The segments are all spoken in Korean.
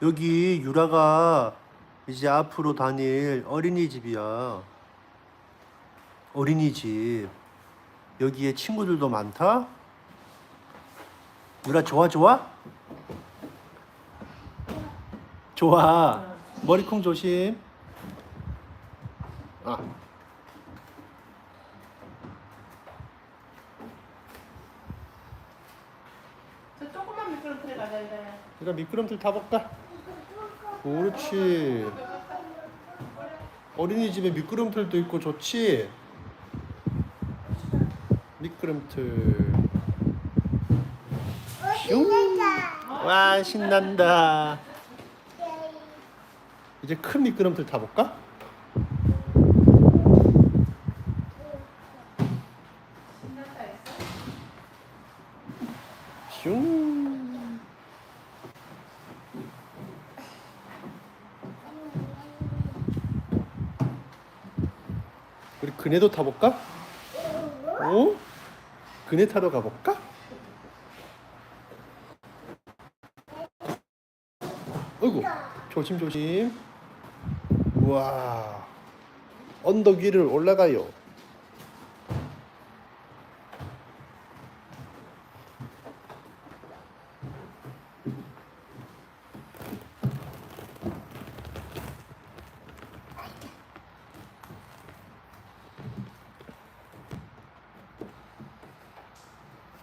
여기 유라가 이제 앞으로 다닐 어린이집이야. 어린이집. 여기에 친구들도 많다. 유라 좋아 좋아? 좋아. 머리콩 조심. 아. 저 조그만 미끄럼틀에 가자 이래. 유라 미끄럼틀 타볼까? 옳지. 어린이집에 미끄럼틀도 있고 좋지? 미끄럼틀. 슝. 와 신난다. 이제 큰 미끄럼틀 타볼까? 신났다 했어? 슝. 우리 그네도 타볼까? 오? 그네 타러 가볼까? 어이구 조심조심 우와 언덕 위를 올라가요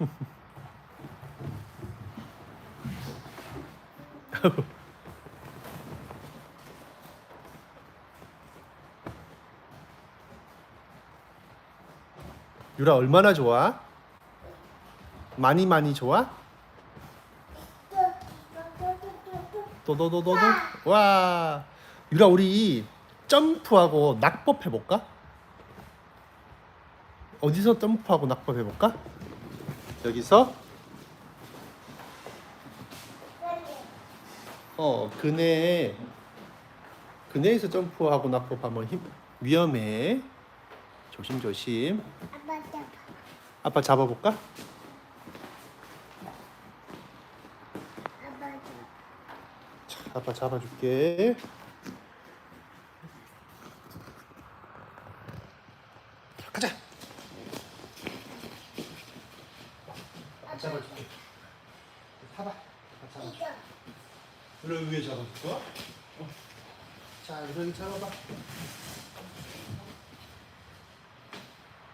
유라 얼마나 좋아? 많이 많이 좋아? 도도도도도 와 유라 우리 점프하고 낙법 해볼까? 어디서 점프하고 낙법 해볼까? 여기서? 어 그네. 그네에서 점프하고 낙법하면 힘 위험해. 조심 조심. 아빠 잡아볼까? 자, 아빠 잡아줄게. 자, 가자. 아빠 잡아줄게. 타봐. 아빠 잡아줄게. 그래 위에 잡아줄 거야? 어. 자, 여기 잡아봐.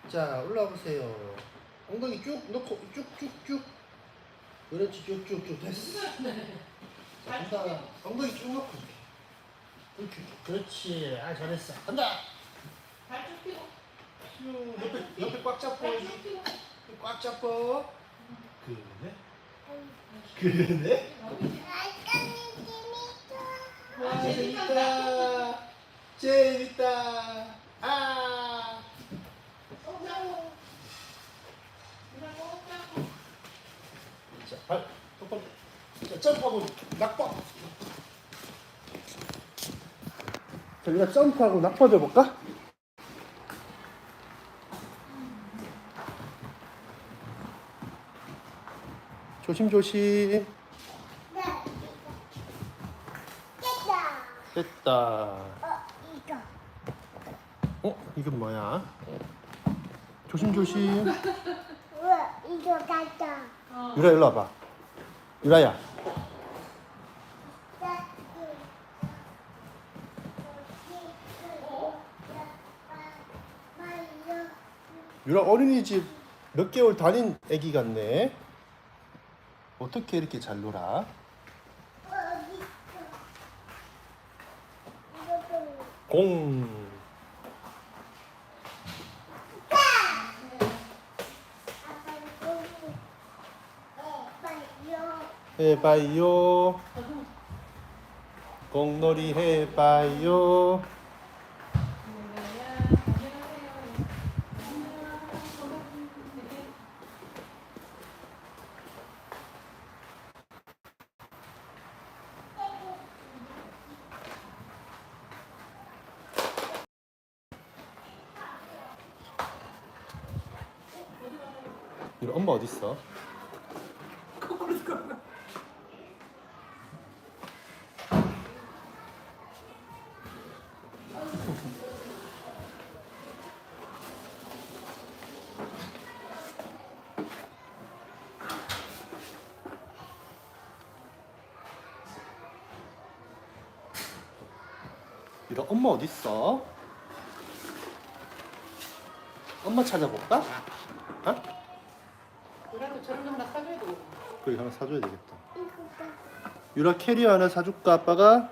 자, 올라오세요. 엉덩이 쭉 넣고 쭉쭉쭉. 그렇지, 쭉쭉쭉 됐어. 자, 간다. 엉덩이 쭉 넣고. 그렇지, 그렇지. 아, 잘했어. 간다. 발쭉 펴고. 쭉 옆에 옆에 꽉 잡고 발쭉 펴고. 꽉 잡고. 그러네. 그러네. 와, 재밌다. 재밌다. 아. 자, 발 똑바로. 자, 점프하고 낙법. 자, 우리가 점프하고 낙법 해볼까? 조심 조심. 됐다. 어, 이건 뭐야? 조심 조심. 이거 갔다. 어. 유라 일로 와봐. 유라야. 유라 어린이집 몇 개월 다닌 애기 같네. 어떻게 이렇게 잘 놀아? 공. 해봐요. 공놀이 해봐요. 여기 엄마 어디 있어? 거꾸로 들어가. 이런 엄마 어디 있어? 엄마 찾아볼까? 어? 저런 거 하나 사줘야 되겠다. 그래 하나 사줘야 되겠다. 유라 캐리어 하나 사줄까 아빠가?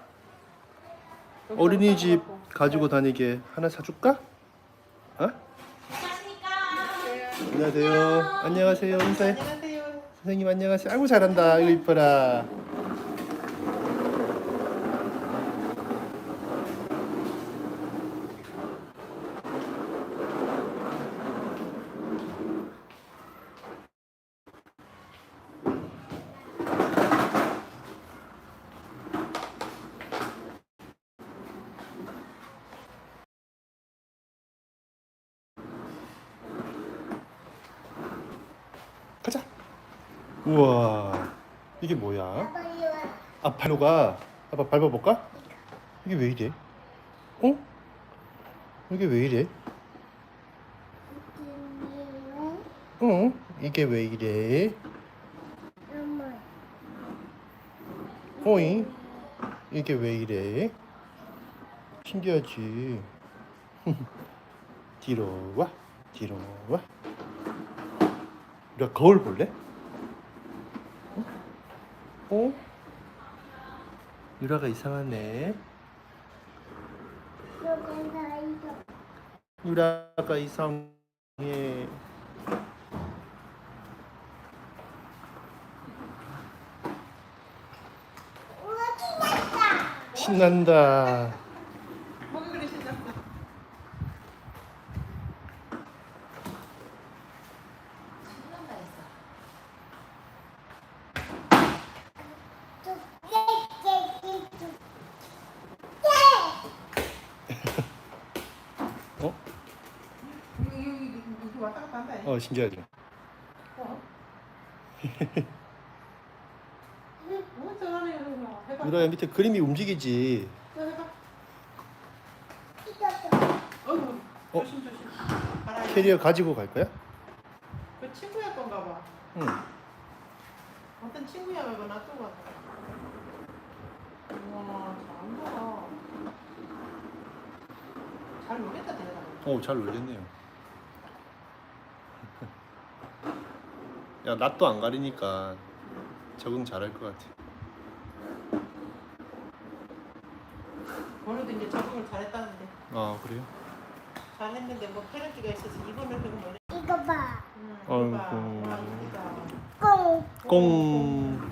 어린이집 가지고 다니게 하나 사줄까? 어? 안녕하세요. 안녕하세요. 인사해. 안녕하세요. 선생님 안녕하세요. 아이고 잘한다. 이거 이뻐라. 우와. 이게 뭐야? 아 발로가 아빠 밟아볼까? 이게 왜 이래? 어? 이게 왜 이래? 어? 이게 왜 이래? 엄마. 이게 왜 이래? 신기하지? 뒤로 와 뒤로 와나 거울 볼래? 어? 어? 유라가 이상하네. 유라가 이상해. 신난다 뭐가 그래 신났어? 신난다 했어. 어? 여기 여기 여기 왔다 갔다 한다. 어 신기하죠 어? 어 저러네 이거 해봐. 유라야 밑에 그림이 움직이지 해봐. 어휴 어? 조심 조심. 캐리어 가지고 갈 거야? 그 친구야 건가 봐. 응 어떤 친구야 이거 놔두고 왔다. 우와 잘한다. 잘 놀겠다 대단하다. 어, 잘 놀겠네요. 야, 낯도 안 가리니까 적응 잘할 것 같아. 오늘도 이제 적응을 잘했다는데 아, 그래요? 잘했는데 뭐 페널티가 있어서 이번을 그거 뭐래? 이거 봐. 응, 아이고. 이쁘다. 꽁. 꽁.